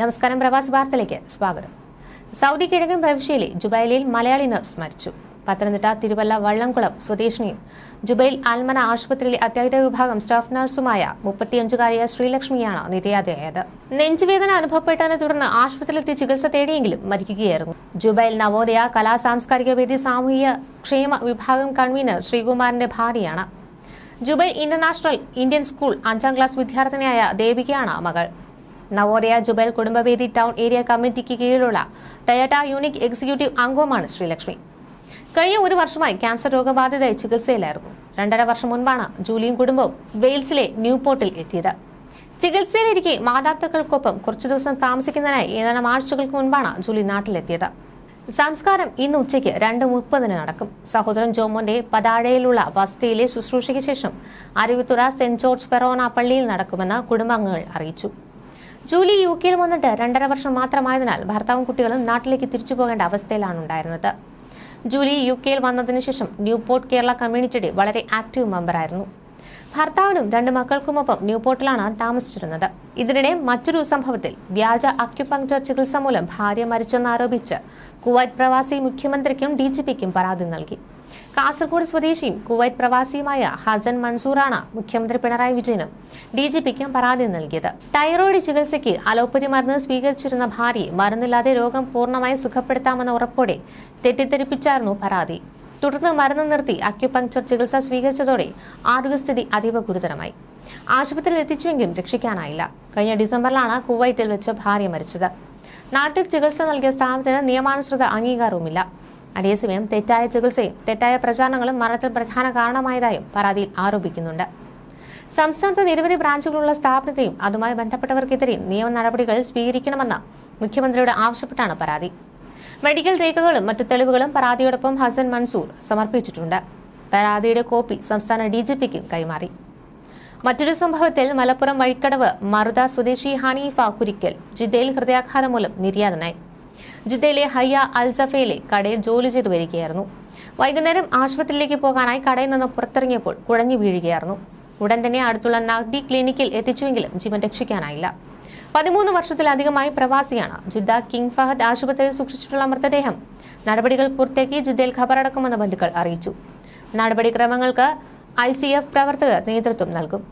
നമസ്കാരം പ്രവാസി വാർത്തയിലേക്ക് സ്വാഗതം. സൗദി കിഴക്കൻ പ്രവിശ്യയിലെ ജുബൈലിൽ മലയാളി നഴ്സ് മരിച്ചു. പത്തനംതിട്ട തിരുവല്ല വള്ളംകുളം സ്വദേശിനിയും ജുബൈൽ ആൽമന ആശുപത്രിയിലെ അത്യാഹിത വിഭാഗം സ്റ്റാഫ് നഴ്സുമായ മുപ്പത്തിയഞ്ചുകാരിയ ശ്രീലക്ഷ്മിയാണ് നിര്യാതയായത്. നെഞ്ചുവേദന അനുഭവപ്പെട്ടതിനെ തുടർന്ന് ആശുപത്രിയിലെത്തി ചികിത്സ തേടിയെങ്കിലും മരിക്കുകയായിരുന്നു. ജുബൈൽ നവോദയ കലാ സാംസ്കാരിക വേദി സാമൂഹിക ക്ഷേമ വിഭാഗം കൺവീനർ ശ്രീകുമാറിന്റെ ഭാര്യയാണ്. ജുബൈൽ ഇന്റർനാഷണൽ ഇന്ത്യൻ സ്കൂൾ അഞ്ചാം ക്ലാസ് വിദ്യാർത്ഥിനിയായ ദേവികയാണ് മകൾ. നവോദയ ജുബേൽ കുടുംബവേദി ടൗൺ ഏരിയ കമ്മിറ്റിക്ക് കീഴിലുള്ള ടയറ്റ യൂണിക് എക്സിക്യൂട്ടീവ് അംഗവുമാണ് ശ്രീലക്ഷ്മി. കഴിഞ്ഞ ഒരു വർഷമായി ക്യാൻസർ രോഗബാധിതയായി ചികിത്സയിലായിരുന്നു. രണ്ടര വർഷം മുൻപാണ് ജൂലിയും കുടുംബവും വെയിൽസിലെ ന്യൂപോർട്ടിൽ എത്തിയത്. ചികിത്സയിലിരിക്കെ മാതാപിതാക്കൾക്കൊപ്പം കുറച്ചു ദിവസം താമസിക്കുന്നതിനായി ഏതാനും ആഴ്ചകൾക്ക് മുൻപാണ് ജൂലി നാട്ടിലെത്തിയത്. സംസ്കാരം ഇന്ന് ഉച്ചയ്ക്ക് രണ്ട് മുപ്പതിന് നടക്കും. സഹോദരൻ ജോമോന്റെ പതാഴയിലുള്ള വസതിയിലെ ശുശ്രൂഷയ്ക്ക് ശേഷം അരുവിത്തുറ സെന്റ് ജോർജ് പെറോണ പള്ളിയിൽ നടക്കുമെന്ന് കുടുംബാംഗങ്ങൾ അറിയിച്ചു. ജൂലി യു കെയിൽ വന്നിട്ട് രണ്ടര വർഷം മാത്രമായതിനാൽ ഭർത്താവും കുട്ടികളും നാട്ടിലേക്ക് തിരിച്ചു പോകേണ്ട അവസ്ഥയിലാണ് ഉണ്ടായിരുന്നത്. ജൂലി യു കെയിൽ വന്നതിനു ശേഷം ന്യൂപോർട്ട് കേരള കമ്മ്യൂണിറ്റിയുടെ വളരെ ആക്റ്റീവ് മെമ്പറായിരുന്നു. ഭർത്താവിനും രണ്ട് മക്കൾക്കുമൊപ്പം ന്യൂപോർട്ടിലാണ് താമസിച്ചിരുന്നത്. ഇതിനിടെ മറ്റൊരു സംഭവത്തിൽ വ്യാജ അക്യുപങ്ക്ചർ ചികിത്സ മൂലം ഭാര്യ മരിച്ചെന്നാരോപിച്ച് കുവൈറ്റ് പ്രവാസി മുഖ്യമന്ത്രിക്കും ഡി പരാതി നൽകി. കാസർഗോഡ് സ്വദേശിയും കുവൈറ്റ് പ്രവാസിയുമായ ഹസൻ മൻസൂറാണ് മുഖ്യമന്ത്രി പിണറായി വിജയനും ഡി ജി പിക്കും പരാതി നൽകിയത്. തൈറോയിഡ് ചികിത്സയ്ക്ക് അലോപ്പതി മരുന്ന് സ്വീകരിച്ചിരുന്ന ഭാര്യയെ മരുന്നില്ലാതെ രോഗം പൂർണമായി സുഖപ്പെടുത്താമെന്ന ഉറപ്പോടെ തെറ്റിദ്ധരിപ്പിച്ചായിരുന്നു പരാതി. തുടർന്ന് മരുന്ന് നിർത്തി അക്യുപങ്ക്ചർ ചികിത്സ സ്വീകരിച്ചതോടെ ആരോഗ്യസ്ഥിതി അതീവ ഗുരുതരമായി. ആശുപത്രിയിൽ എത്തിച്ചുവെങ്കിലും രക്ഷിക്കാനായില്ല. കഴിഞ്ഞ ഡിസംബറിലാണ് കുവൈറ്റിൽ വെച്ച് ഭാര്യ മരിച്ചത്. നാട്ടിൽ ചികിത്സ നൽകിയ സ്ഥാപനത്തിന് നിയമാനുസൃത അംഗീകാരവുമില്ല. അതേസമയം തെറ്റായ ചികിത്സയും തെറ്റായ പ്രചാരണങ്ങളും മരണത്തിൽ പ്രധാന കാരണമായതായും പരാതിയിൽ ആരോപിക്കുന്നുണ്ട്. സംസ്ഥാനത്ത് നിരവധി ബ്രാഞ്ചുകളുള്ള സ്ഥാപനത്തെയും അതുമായി ബന്ധപ്പെട്ടവർക്കെതിരെയും നിയമ നടപടികൾ സ്വീകരിക്കണമെന്ന് മുഖ്യമന്ത്രിയോട് ആവശ്യപ്പെട്ടാണ് പരാതി. മെഡിക്കൽ രേഖകളും മറ്റു തെളിവുകളും പരാതിയോടൊപ്പം ഹസൻ മൻസൂർ സമർപ്പിച്ചിട്ടുണ്ട്. പരാതിയുടെ കോപ്പി സംസ്ഥാന ഡി ജി പിക്ക് കൈമാറി. മറ്റൊരു സംഭവത്തിൽ മലപ്പുറം വഴിക്കടവ് മറുത സ്വദേശി ഹനീഫ കുരിക്കൽ ജിദ്ദയിൽ ഹൃദയാഘാതം മൂലം നിര്യാതനായി. ജിദ്ദയിലെ ഹയ്യ അൽസഫയിലെ കടയിൽ ജോലി ചെയ്തു വരികയായിരുന്നു. വൈകുന്നേരം ആശുപത്രിയിലേക്ക് പോകാനായി കടയിൽ നിന്ന് പുറത്തിറങ്ങിയപ്പോൾ കുഴഞ്ഞു വീഴുകയായിരുന്നു. ഉടൻ തന്നെ അടുത്തുള്ള നഗ്ദി ക്ലിനിക്കിൽ എത്തിച്ചുവെങ്കിലും ജീവൻ രക്ഷിക്കാനായില്ല. പതിമൂന്ന് വർഷത്തിലധികമായി പ്രവാസിയാണ് ജിദ്ദ കിങ് ഫഹദ് ആശുപത്രിയിൽ സൂക്ഷിച്ചിട്ടുള്ള മൃതദേഹം. നടപടികൾ പൂർത്തിയാക്കി ജിദ്ദയിൽ ഖബറടക്കുമെന്ന് ബന്ധുക്കൾ അറിയിച്ചു. നടപടിക്രമങ്ങൾക്ക് ഐ സി എഫ് പ്രവർത്തകർ നേതൃത്വം നൽകും.